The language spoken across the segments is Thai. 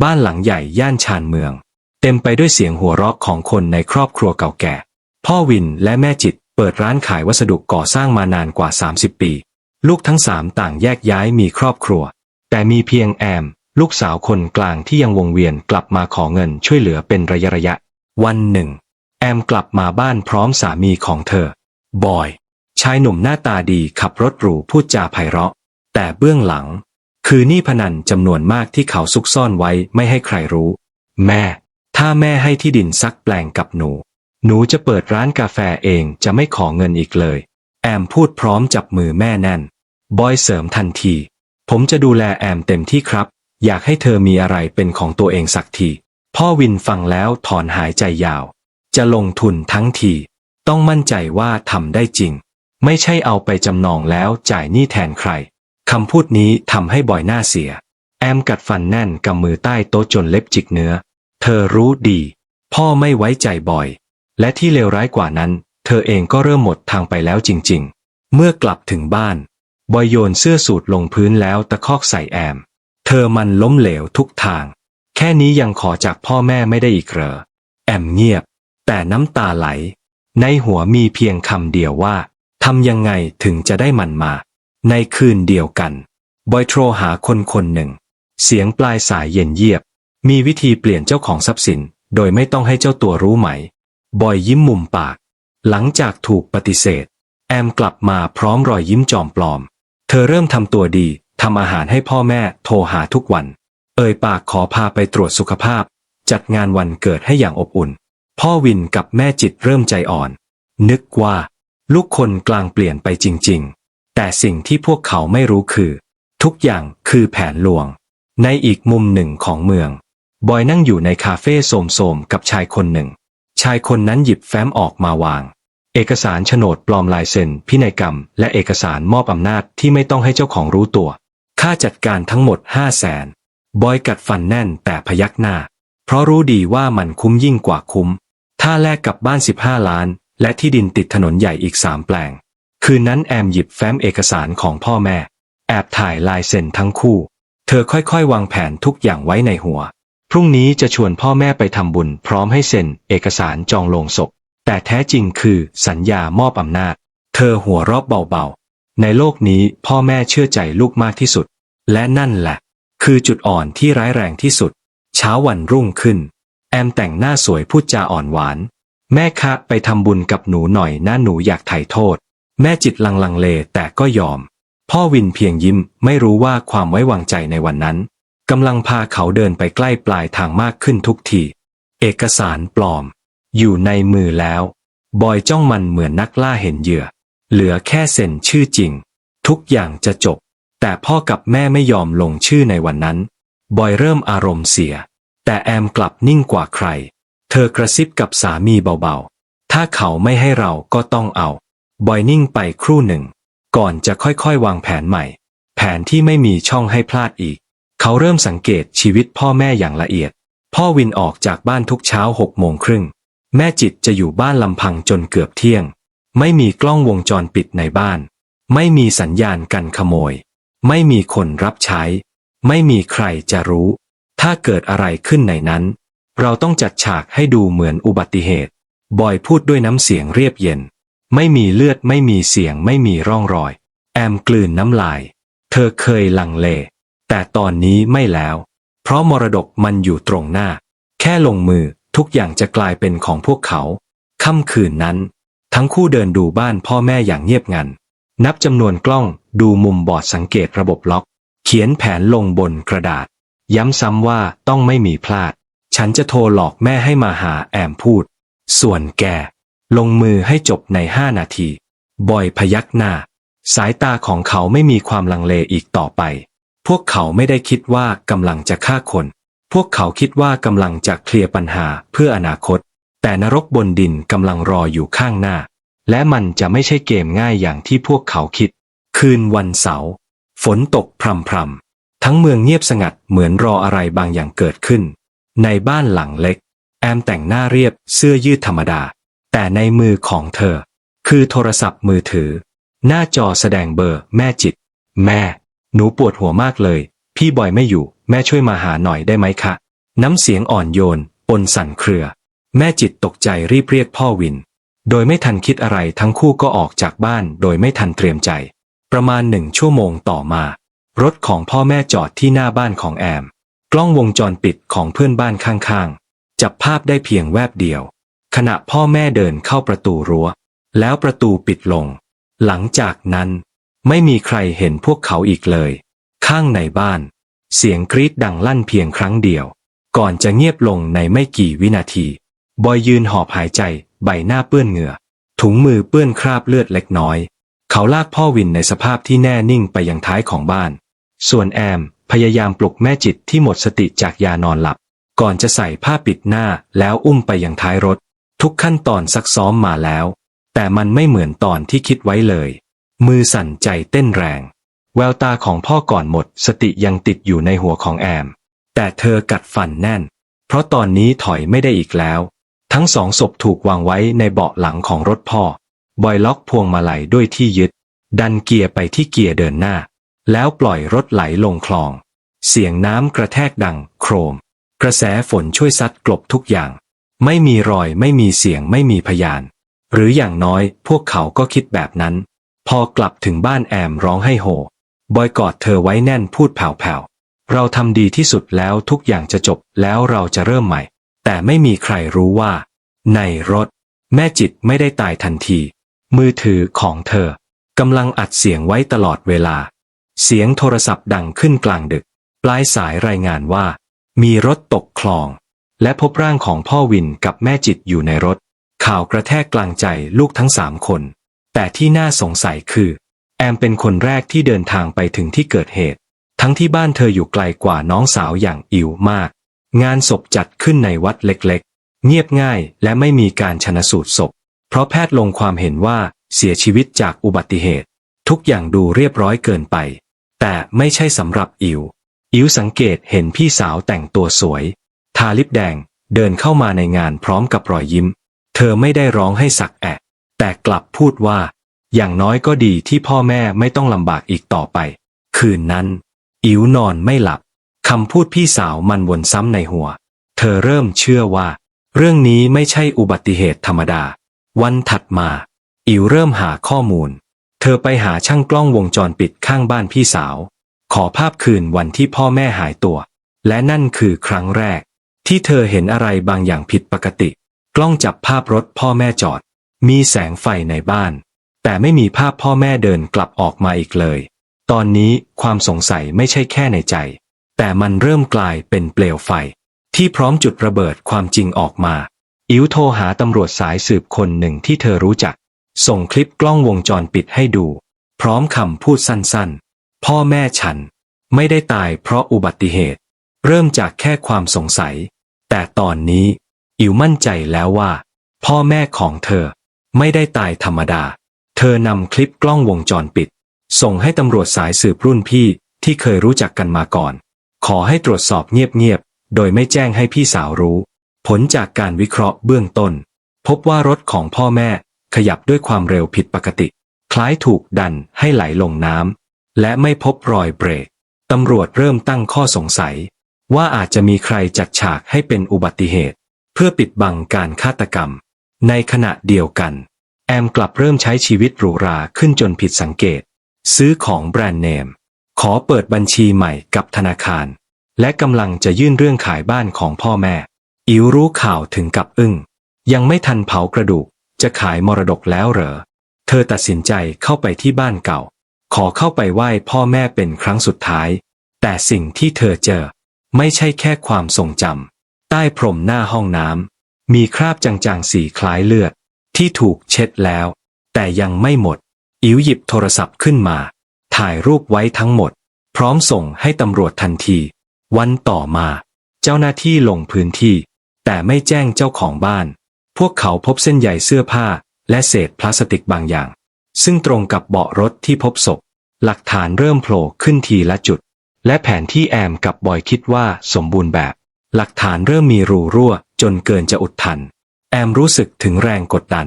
บ้านหลังใหญ่ย่านชานเมือง เต็มไปด้วยเสียงหัวเราะของคนในครอบครัวเก่าแก่ พ่อวินและแม่จิตเปิดร้านขายวัสดุก่อสร้างมานานกว่า 30 ปี ลูกทั้งสามต่างแยกย้ายมีครอบครัว แต่มีเพียงแอม ลูกสาวคนกลางที่ยังวงเวียนกลับมาขอเงินช่วยเหลือเป็นระยะระยะ วันหนึ่ง แอมกลับมาบ้านพร้อมสามีของเธอ บอย ชายหนุ่มหน้าตาดีขับรถหรูพูดจาไพเราะ แต่เบื้องหลัง คือหนี้พนันจำนวนมากที่เขาซุกซ่อนไว้ไม่ให้ใครรู้ แม่ ถ้าแม่ให้ที่ดินซักแปลงกับหนู หนูจะเปิดร้านกาแฟเองจะไม่ขอเงินอีกเลย แอมพูดพร้อมจับมือแม่แน่น บอยเสริมทันที ผมจะดูแลแอมเต็มที่ครับ อยากให้เธอมีอะไรเป็นของตัวเองสักที พ่อวินฟังแล้วถอนหายใจยาว จะลงทุนทั้งที ต้องมั่นใจว่าทำได้จริง ไม่ใช่เอาไปจำนองแล้วจ่ายหนี้แทนใคร คำพูดนี้ทำให้บอยหน้าเสีย แอมกัดฟันแน่นกำมือใต้โต๊ะจนเล็บจิกเนื้อ เธอรู้ดี พ่อไม่ไว้ใจบอย และที่เลวร้ายกว่านั้น เธอเองก็เริ่มหมดทางไปแล้วจริง ๆ เมื่อกลับถึงบ้าน บอยโยนเสื้อสูทลงพื้นแล้วตะคอกใส่แอม เธอมันล้มเหลวทุกทาง แค่นี้ยังขอจากพ่อแม่ไม่ได้อีกเหรอ แอมเงียบ แต่น้ำตาไหล ในหัวมีเพียงคำเดียวว่าทำยังไงถึงจะได้มันมา ในคืนเดียวกันบอยโทรหาคนคนหนึ่ง เสียงปลายสายเย็นเยียบ มีวิธีเปลี่ยนเจ้าของทรัพย์สิน โดยไม่ต้องให้เจ้าตัวรู้ไหม บอยยิ้มมุมปาก หลังจากถูกปฏิเสธ แอมกลับมาพร้อมรอยยิ้มจอมปลอม เธอเริ่มทำตัวดีทำอาหารให้พ่อแม่โทรหาทุกวัน เอ่ยปากขอพาไปตรวจสุขภาพ จัดงานวันเกิดให้อย่างอบอุ่น พ่อวินกับแม่จิตเริ่มใจอ่อน นึกว่า ลูกคนกลางเปลี่ยนไปจริง ๆ แต่สิ่งที่พวกเขาไม่รู้คือ ทุกอย่างคือแผนลวง ในอีกมุมหนึ่งของเมือง บอยนั่งอยู่ในคาเฟ่โสมๆ กับชายคนหนึ่ง ชายคนนั้นหยิบแฟ้มออกมาวาง เอกสารโฉนดปลอมลายเซ็น พินัยกรรม และเอกสารมอบอำนาจที่ไม่ต้องให้เจ้าของรู้ตัว ค่าจัดการทั้งหมดห้าแสนบอยกัดฟันแน่นแต่พยักหน้า เพราะรู้ดีว่ามันคุ้มยิ่งกว่าคุ้ม ถ้าแลกกับบ้าน 15 ล้าน และที่ดินติดถนนใหญ่อีกสามแปลง คืนนั้นแอมหยิบแฟ้มเอกสารของพ่อแม่ แอบถ่ายลายเซ็นทั้งคู่ เธอค่อยๆ วางแผนทุกอย่างไว้ในหัว พรุ่งนี้จะชวนพ่อแม่ไปทำบุญพร้อมให้เซ็นเอกสารจองโลงศพ แต่แท้จริงคือสัญญามอบอำนาจ เธอหัวรอบเบาๆ ในโลกนี้พ่อแม่เชื่อใจลูกมากที่สุด และนั่นแหละ คือจุดอ่อนที่ร้ายแรงที่สุด เช้าวันรุ่งขึ้น แอมแต่งหน้าสวยพูดจาอ่อนหวาน แม่คะไปทำบุญกับหนูหน่อยนะหนูอยากไถ่โทษ แม่จิตลังลังเลแต่ก็ยอม พ่อวินเพียงยิ้มไม่รู้ว่าความไว้วางใจในวันนั้นกำลังพาเขาเดินไปใกล้ปลายทางมากขึ้นทุกที เอกสารปลอม อยู่ในมือแล้ว บอยจ้องมันเหมือนนักล่าเห็นเหยื่อ เหลือแค่เซ็นชื่อจริง ทุกอย่างจะจบ แต่พ่อกับแม่ไม่ยอมลงชื่อในวันนั้น บอยเริ่มอารมณ์เสีย แต่แอมกลับนิ่งกว่าใคร เธอกระซิบกับสามีเบาๆ ถ้าเขาไม่ให้เราก็ต้องเอา บอยนิ่งไปครู่หนึ่ง ก่อนจะค่อยๆ วางแผนใหม่ แผนที่ไม่มีช่องให้พลาดอีก เขาเริ่มสังเกตชีวิตพ่อแม่อย่างละเอียด พ่อวินออกจากบ้านทุกเช้าหกโมงครึ่ง แม่จิตจะอยู่บ้านลำพังจนเกือบเที่ยง ไม่มีกล้องวงจรปิดในบ้าน ไม่มีสัญญาณกันขโมย ไม่มีคนรับใช้ ไม่มีใครจะรู้ ถ้าเกิดอะไรขึ้นในนั้น เราต้องจัดฉากให้ดูเหมือนอุบัติเหตุ บอยพูดด้วยน้ำเสียงเรียบเย็น ไม่มีเลือดไม่มีเสียงไม่มีร่องรอย แอมกลืนน้ำลาย เธอเคยลังเล แต่ตอนนี้ไม่แล้ว เพราะมรดกมันอยู่ตรงหน้า แค่ลงมือทุกอย่างจะกลายเป็นของพวกเขา ค่ำคืนนั้น ทั้งคู่เดินดูบ้านพ่อแม่อย่างเงียบงัน นับจำนวนกล้องดูมุมบอดสังเกตระบบล็อก เขียนแผนลงบนกระดาษ ย้ำซ้ำว่าต้องไม่มีพลาด ฉันจะโทรหลอกแม่ให้มาหาแอมพูด ส่วนแก ลงมือให้จบในห้านาที บอยพยักหน้า สายตาของเขาไม่มีความลังเลอีกต่อไป พวกเขาไม่ได้คิดว่ากำลังจะฆ่าคน พวกเขาคิดว่ากำลังจะเคลียร์ปัญหาเพื่ออนาคต แต่นรกบนดินกำลังรออยู่ข้างหน้า และมันจะไม่ใช่เกมง่ายอย่างที่พวกเขาคิด คืนวันเสาร์ฝนตกพรำๆทั้งเมืองเงียบสงัดเหมือนรออะไรบางอย่างเกิดขึ้น ในบ้านหลังเล็ก แอมแต่งหน้าเรียบเสื้อยืดธรรมดา แต่ในมือของเธอ คือโทรศัพท์มือถือ หน้าจอแสดงเบอร์แม่จิต แม่ หนูปวดหัวมากเลย พี่บอยไม่อยู่ แม่ช่วยมาหาหน่อยได้ไหมคะ น้ำเสียงอ่อนโยนปนสั่นเครือ แม่จิตตกใจรีบเรียกพ่อวิน โดยไม่ทันคิดอะไรทั้งคู่ก็ออกจากบ้านโดยไม่ทันเตรียมใจ ประมาณหนึ่งชั่วโมงต่อมา รถของพ่อแม่จอดที่หน้าบ้านของแอม กล้องวงจรปิดของเพื่อนบ้านข้างๆ จับภาพได้เพียงแวบเดียว ขณะพ่อแม่เดินเข้าประตูรั้ว แล้วประตูปิดลง หลังจากนั้น ไม่มีใครเห็นพวกเขาอีกเลย ข้างในบ้าน เสียงกรีดดังลั่นเพียงครั้งเดียว ก่อนจะเงียบลงในไม่กี่วินาที บอยยืนหอบหายใจ ใบหน้าเปื้อนเหงื่อ ถุงมือเปื้อนคราบเลือดเล็กน้อย เขาลากพ่อวินในสภาพที่แน่นิ่งไปยังท้ายของบ้าน ส่วนแอมพยายามปลุกแม่จิตที่หมดสติจากยานอนหลับ ก่อนจะใส่ผ้าปิดหน้าแล้วอุ้มไปยังท้ายรถ ทุกขั้นตอนซักซ้อมมาแล้ว แต่มันไม่เหมือนตอนที่คิดไว้เลย มือสั่นใจเต้นแรง แววตาของพ่อก่อนหมดสติยังติดอยู่ในหัวของแอม แต่เธอกัดฟันแน่น เพราะตอนนี้ถอยไม่ได้อีกแล้ว ทั้งสองศพถูกวางไว้ในเบาะหลังของรถพ่อ บอยล็อกพวงมาลัยด้วยที่ยึด ดันเกียร์ไปที่เกียร์เดินหน้า แล้วปล่อยรถไหลลงคลอง เสียงน้ำกระแทกดังโครม กระแสฝนช่วยซัดกลบทุกอย่าง ไม่มีรอย ไม่มีเสียง ไม่มีพยาน หรืออย่างน้อยพวกเขาก็คิดแบบนั้น พอกลับถึงบ้านแอมร้องให้โหบอยกอดเธอไว้แน่นพูดแผ่วๆ เราทำดีที่สุดแล้วทุกอย่างจะจบแล้วเราจะเริ่มใหม่ แต่ไม่มีใครรู้ว่า ในรถ แม่จิตไม่ได้ตายทันที มือถือของเธอกำลังอัดเสียงไว้ตลอดเวลา เสียงโทรศัพท์ดังขึ้นกลางดึก ปลายสายรายงานว่า มีรถตกคลอง และพบร่างของพ่อวินกับแม่จิตอยู่ในรถ ข่าวกระแทกกลางใจลูกทั้งสามคน แต่ที่น่าสงสัยคือ แอมเป็นคนแรกที่เดินทางไปถึงที่เกิดเหตุ ทั้งที่บ้านเธออยู่ไกลกว่าน้องสาวอย่างอิวมาก งานศพจัดขึ้นในวัดเล็กๆ เงียบง่ายและไม่มีการชนสูตรศพ เพราะแพทย์ลงความเห็นว่าเสียชีวิตจากอุบัติเหตุ ทุกอย่างดูเรียบร้อยเกินไป แต่ไม่ใช่สำหรับอิวอิวสังเกตเห็นพี่สาวแต่งตัวสวย ทาลิปแดงเดินเข้ามาในงานพร้อมกับรอยยิ้ม เธอไม่ได้ร้องให้สักแอะ แต่กลับพูดว่า อย่างน้อยก็ดีที่พ่อแม่ไม่ต้องลำบากอีกต่อไป คืนนั้น อิ๋วนอนไม่หลับคำพูดพี่สาวมันวนซ้ำในหัว เธอเริ่มเชื่อว่า เรื่องนี้ไม่ใช่อุบัติเหตุธรรมดา วันถัดมา อิ๋วเริ่มหาข้อมูล เธอไปหาช่างกล้องวงจรปิดข้างบ้านพี่สาว ขอภาพคืนวันที่พ่อแม่หายตัว และนั่นคือครั้งแรก ที่เธอเห็นอะไรบางอย่างผิดปกติ กล้องจับภาพรถพ่อแม่จอด มีแสงไฟในบ้าน แต่ไม่มีภาพพ่อแม่เดินกลับออกมาอีกเลย ตอนนี้ความสงสัยไม่ใช่แค่ในใจ แต่มันเริ่มกลายเป็นเปลวไฟ ที่พร้อมจุดระเบิดความจริงออกมา อิ๋วโทรหาตำรวจสายสืบคนหนึ่งที่เธอรู้จัก ส่งคลิปกล้องวงจรปิดให้ดู พร้อมคำพูดสั้นๆ พ่อแม่ฉัน ไม่ได้ตายเพราะอุบัติเหตุ เริ่มจากแค่ความสงสัย แต่ตอนนี้ อิวมั่นใจแล้วว่า พ่อแม่ของเธอ ไม่ได้ตายธรรมดา เธอนำคลิปกล้องวงจรปิด ส่งให้ตำรวจสายสืบรุ่นพี่ที่เคยรู้จักกันมาก่อน ขอให้ตรวจสอบเงียบๆ โดยไม่แจ้งให้พี่สาวรู้ ผลจากการวิเคราะห์เบื้องต้น พบว่ารถของพ่อแม่ขยับด้วยความเร็วผิดปกติ คล้ายถูกดันให้ไหลลงน้ำและไม่พบรอยเบรกตำรวจเริ่มตั้งข้อสงสัย ว่าอาจจะมีใครจัดฉากให้เป็นอุบัติเหตุ เพื่อปิดบังการฆาตกรรม ในขณะเดียวกัน แอมกลับเริ่มใช้ชีวิตหรูหราขึ้นจนผิดสังเกต ซื้อของแบรนด์เนม ขอเปิดบัญชีใหม่กับธนาคาร และกำลังจะยื่นเรื่องขายบ้านของพ่อแม่ อิวรู้ข่าวถึงกับอึ้ง ยังไม่ทันเผากระดูก จะขายมรดกแล้วเหรอ เธอตัดสินใจเข้าไปที่บ้านเก่า ขอเข้าไปไหว้พ่อแม่เป็นครั้งสุดท้าย แต่สิ่งที่เธอเจอ ไม่ใช่แค่ความทรงจำใต้พรมหน้าห้องน้ำมีคราบจางๆสีคล้ายเลือด ที่ถูกเช็ดแล้ว แต่ยังไม่หมด อิ๋วหยิบโทรศัพท์ขึ้นมา ถ่ายรูปไว้ทั้งหมด พร้อมส่งให้ตำรวจทันที วันต่อมา เจ้าหน้าที่ลงพื้นที่ แต่ไม่แจ้งเจ้าของบ้าน พวกเขาพบเส้นใยเสื้อผ้า และเศษพลาสติกบางอย่าง ซึ่งตรงกับเบาะรถที่พบศพหลักฐานเริ่มโผล่ขึ้นทีละจุด และแผนที่แอมกับบอยคิดว่าสมบูรณ์แบบ หลักฐานเริ่มมีรูรั่ว จนเกินจะอุดทัน แอมรู้สึกถึงแรงกดดัน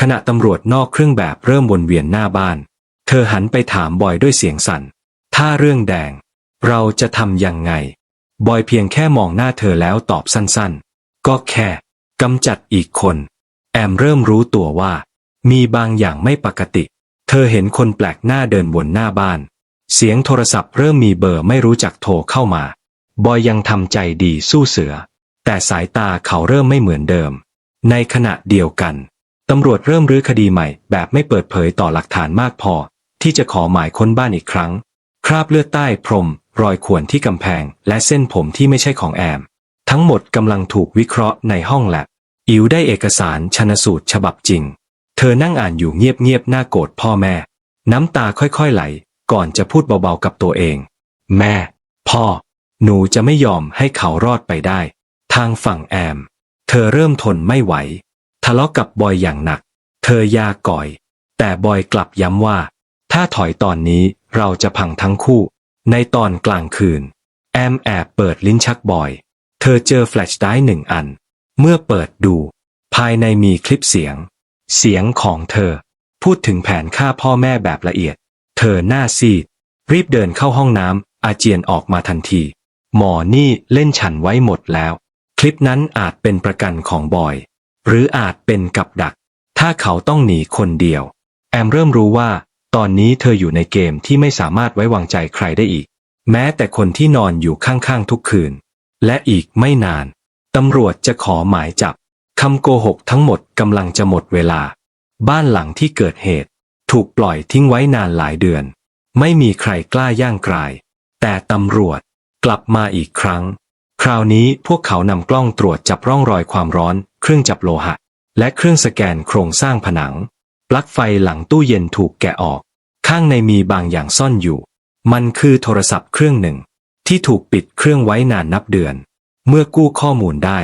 ขณะตำรวจนอกเครื่องแบบเริ่มวนเวียนหน้าบ้าน เธอหันไปถามบอยด้วยเสียงสั่น ถ้าเรื่องแดง เราจะทำยังไง บอยเพียงแค่มองหน้าเธอแล้วตอบสั้นๆ ก็แค่กำจัดอีกคน แอมเริ่มรู้ตัวว่า มีบางอย่างไม่ปกติ เธอเห็นคนแปลกหน้าเดินวนหน้าบ้าน เสียงโทรศัพท์เริ่มมีเบอร์ไม่รู้จักโทรเข้ามา บอยยังทำใจดีสู้เสือ แต่สายตาเขาเริ่มไม่เหมือนเดิม ในขณะเดียวกัน ตำรวจเริ่มรื้อคดีใหม่แบบไม่เปิดเผยต่อหลักฐานมากพอ ที่จะขอหมายค้นบ้านอีกครั้ง คราบเลือดใต้พรม รอยข่วนที่กำแพง และเส้นผมที่ไม่ใช่ของแอม ทั้งหมดกำลังถูกวิเคราะห์ในห้องแลบอิวได้เอกสารชนสูตรฉบับจริง เธอนั่งอ่านอยู่เงียบๆหน้าโกรธพ่อแม่ น้ำตาค่อยๆไหล ก่อนจะพูดเบาๆกับตัวเอง แม่ พ่อ หนูจะไม่ยอมให้เขารอดไปได้ ทางฝั่งแอม เธอเริ่มทนไม่ไหว ทะเลาะกับบอยอย่างหนัก เธอยาก่อย แต่บอยกลับย้ำว่า ถ้าถอยตอนนี้เราจะพังทั้งคู่ ในตอนกลางคืน แอมแอบเปิดลิ้นชักบอย เธอเจอแฟลชไดร์หนึ่งอัน เมื่อเปิดดู ภายในมีคลิปเสียง เสียงของเธอ พูดถึงแผนฆ่าพ่อแม่แบบละเอียด เธอหน้าซีดรีบเดินเข้าห้องน้ำอาเจียนออกมาทันที หมอนี่เล่นฉันไว้หมดแล้ว คลิปนั้นอาจเป็นประกันของบอย หรืออาจเป็นกับดัก ถ้าเขาต้องหนีคนเดียว แอมเริ่มรู้ว่า ตอนนี้เธออยู่ในเกมที่ไม่สามารถไว้วางใจใครได้อีก แม้แต่คนที่นอนอยู่ข้างๆทุกคืน และอีกไม่นานตำรวจจะขอหมายจับคำโกหกทั้งหมดกำลังจะหมดเวลา บ้านหลังที่เกิดเหตุ ถูกปล่อยทิ้งไว้นานหลายเดือน ไม่มีใครกล้าย่างกราย แต่ตำรวจกลับมาอีกครั้ง คราวนี้พวกเขานำกล้องตรวจจับร่องรอยความร้อน เครื่องจับโลหะ และเครื่องสแกนโครงสร้างผนัง ปลั๊กไฟหลังตู้เย็นถูกแกะออก ข้างในมีบางอย่างซ่อนอยู่ มันคือโทรศัพท์เครื่องหนึ่ง ที่ถูกปิดเครื่องไว้นานนับเดือน เมื่อกู้ข้อมูลได้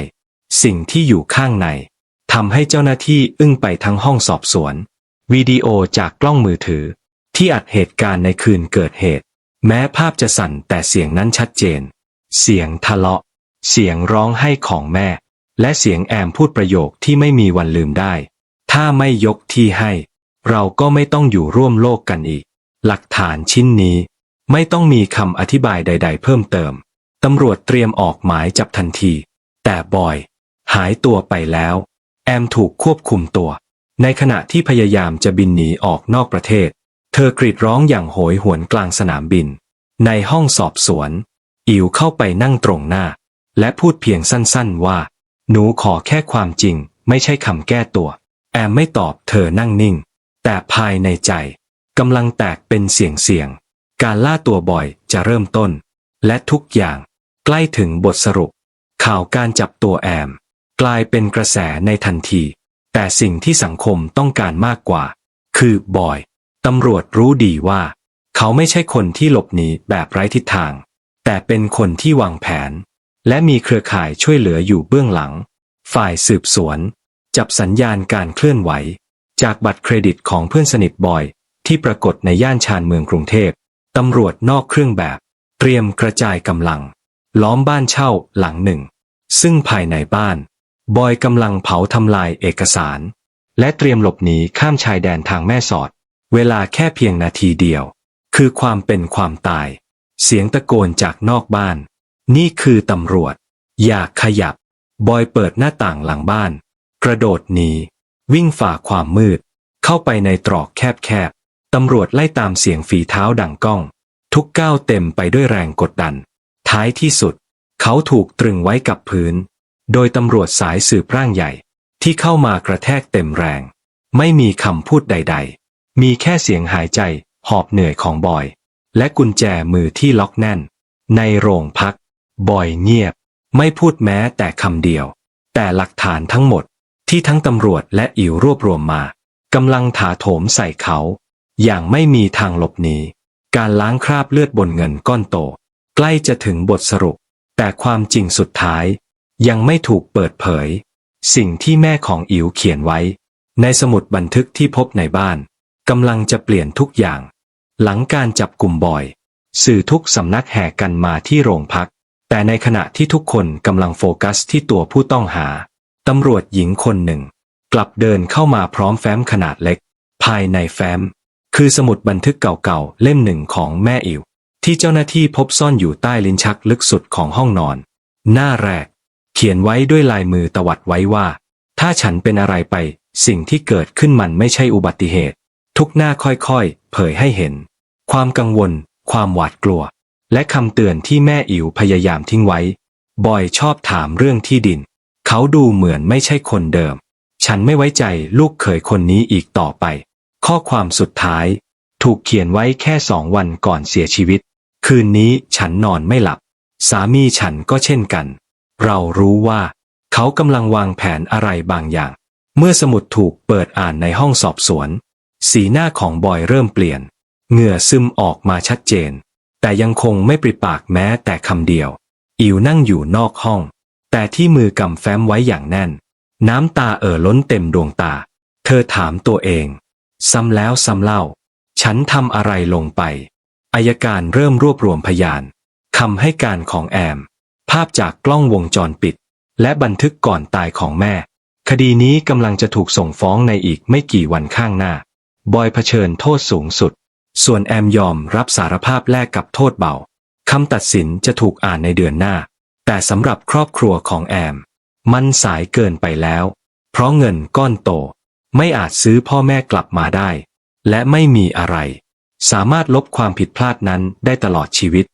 สิ่งที่อยู่ข้างในทำให้เจ้าหน้าที่อึ้งไปทั้งห้องสอบสวน วิดีโอจากกล้องมือถือ ที่อัดเหตุการณ์ในคืนเกิดเหตุ แม้ภาพจะสั่นแต่เสียงนั้นชัดเจน เสียงทะเลาะ เสียงร้องไห้ของแม่ และเสียงแอมพูดประโยคที่ไม่มีวันลืมได้ ถ้าไม่ยกที่ให้ เราก็ไม่ต้องอยู่ร่วมโลกกันอีก หลักฐานชิ้นนี้ ไม่ต้องมีคำอธิบายใด ๆ เพิ่มเติมตำรวจเตรียมออกหมายจับทันที แต่บอย หายตัวไปแล้ว แอมถูกควบคุมตัว ในขณะที่พยายามจะบินหนีออกนอกประเทศ เธอกรีดร้องอย่างโหยหวนกลางสนามบิน ในห้องสอบสวน อิวเข้าไปนั่งตรงหน้า และพูดเพียงสั้นๆว่า หนูขอแค่ความจริง ไม่ใช่คำแก้ตัว แอมไม่ตอบเธอนั่งนิ่ง แต่ภายในใจกำลังแตกเป็นเสียงเสียงๆการล่าตัวบ่อยจะเริ่มต้น และทุกอย่างใกล้ถึงบทสรุป ข่าวการจับตัวแอม กลายเป็นกระแสในทันที แต่สิ่งที่สังคมต้องการมากกว่า คือบอย ตำรวจรู้ดีว่า เขาไม่ใช่คนที่หลบหนีแบบไร้ทิศทาง แต่เป็นคนที่วางแผน และมีเครือข่ายช่วยเหลืออยู่เบื้องหลัง ฝ่ายสืบสวน จับสัญญาณการเคลื่อนไหว จากบัตรเครดิตของเพื่อนสนิทบอย ที่ปรากฏในย่านชานเมืองกรุงเทพตำรวจนอกเครื่องแบบ เตรียมกระจายกำลัง ล้อมบ้านเช่าหลังหนึ่ง ซึ่งภายในบ้าน บอยกำลังเผาทำลายเอกสาร และเตรียมหลบหนีข้ามชายแดนทางแม่สอด เวลาแค่เพียงนาทีเดียว คือความเป็นความตาย เสียงตะโกนจากนอกบ้าน นี่คือตำรวจ อย่าขยับ บอยเปิดหน้าต่างหลังบ้าน กระโดดหนีวิ่งฝ่าความมืด เข้าไปในตรอกแคบๆตำรวจไล่ตามเสียงฝีเท้าดังก้อง ทุกก้าวเต็มไปด้วยแรงกดดัน ท้ายที่สุด เขาถูกตรึงไว้กับพื้น โดยตำรวจสายสืบร่างใหญ่ ที่เข้ามากระแทกเต็มแรง ไม่มีคำพูดใด ๆ มีแค่เสียงหายใจหอบเหนื่อยของบอย และกุญแจมือที่ล็อกแน่น ในโรงพัก บอยเงียบ ไม่พูดแม้แต่คำเดียว แต่หลักฐานทั้งหมดที่ทั้งตำรวจและอิ๋วรวบรวมมากำลังถาโถมใส่เขา อย่างไม่มีทางหลบหนีการล้างคราบเลือดบนเงินก้อนโต ใกล้จะถึงบทสรุป แต่ความจริงสุดท้าย ยังไม่ถูกเปิดเผย สิ่งที่แม่ของอิ๋วเขียนไว้ ในสมุดบันทึกที่พบในบ้านกำลังจะเปลี่ยนทุกอย่าง หลังการจับกลุ่มบอย สื่อทุกสำนักแห่กันมาที่โรงพัก แต่ในขณะที่ทุกคนกำลังโฟกัสที่ตัวผู้ต้องหาตำรวจหญิงคนหนึ่ง กลับเดินเข้ามาพร้อมแฟ้มขนาดเล็ก ภายในแฟ้ม คือสมุดบันทึกเก่าๆเล่มหนึ่งของแม่อิ๋วที่เจ้าหน้าที่พบซ่อนอยู่ใต้ลิ้นชักลึกสุดของห้องนอน หน้าแรก ขียนไว้ด้วยลายมือตวัดไว้ว่า ถ้าฉันเป็นอะไรไป สิ่งที่เกิดขึ้นมันไม่ใช่อุบัติเหตุ ทุกหน้าค่อยๆ เผยให้เห็น ความกังวล ความหวาดกลัว และคำเตือนที่แม่อิ๋วพยายามทิ้งไว้ บอยชอบถามเรื่องที่ดิน เขาดูเหมือนไม่ใช่คนเดิม ฉันไม่ไว้ใจลูกเขยคนนี้อีกต่อไป ข้อความสุดท้าย ถูกเขียนไว้แค่สองวันก่อนเสียชีวิต คืนนี้ฉันนอนไม่หลับ สามีฉันก็เช่นกัน เรารู้ว่า เขากำลังวางแผนอะไรบางอย่าง เมื่อสมุดถูกเปิดอ่านในห้องสอบสวน สีหน้าของบอยเริ่มเปลี่ยน เหงื่อซึมออกมาชัดเจน แต่ยังคงไม่ปริปากแม้แต่คำเดียว อิวนั่งอยู่นอกห้อง แต่ที่มือกำแฟ้มไว้อย่างแน่น น้ำตาเอ่อล้นเต็มดวงตา เธอถามตัวเอง ซ้ำแล้วซ้ำเล่า ฉันทำอะไรลงไปอายการเริ่มรวบรวมพยานคำให้การของแอมาพจากกล้องวงจรปิด และบันทึกก่อนตายของแม่ คดีนี้กำลังจะถูกส่งฟ้องในอีกไม่กี่วันข้างหน้า บอยเผชิญโทษสูงสุด ส่วนแอมยอมรับสารภาพแลกกับโทษเบาคำตัดสินจะถูกอ่านในเดือนหน้า แต่สำหรับครอบครัวของแอม มันสายเกินไปแล้ว เพราะเงินก้อนโต ไม่อาจซื้อพ่อแม่กลับมาได้ และไม่มีอะไร สามารถลบความผิดพลาดนั้นได้ตลอดชีวิต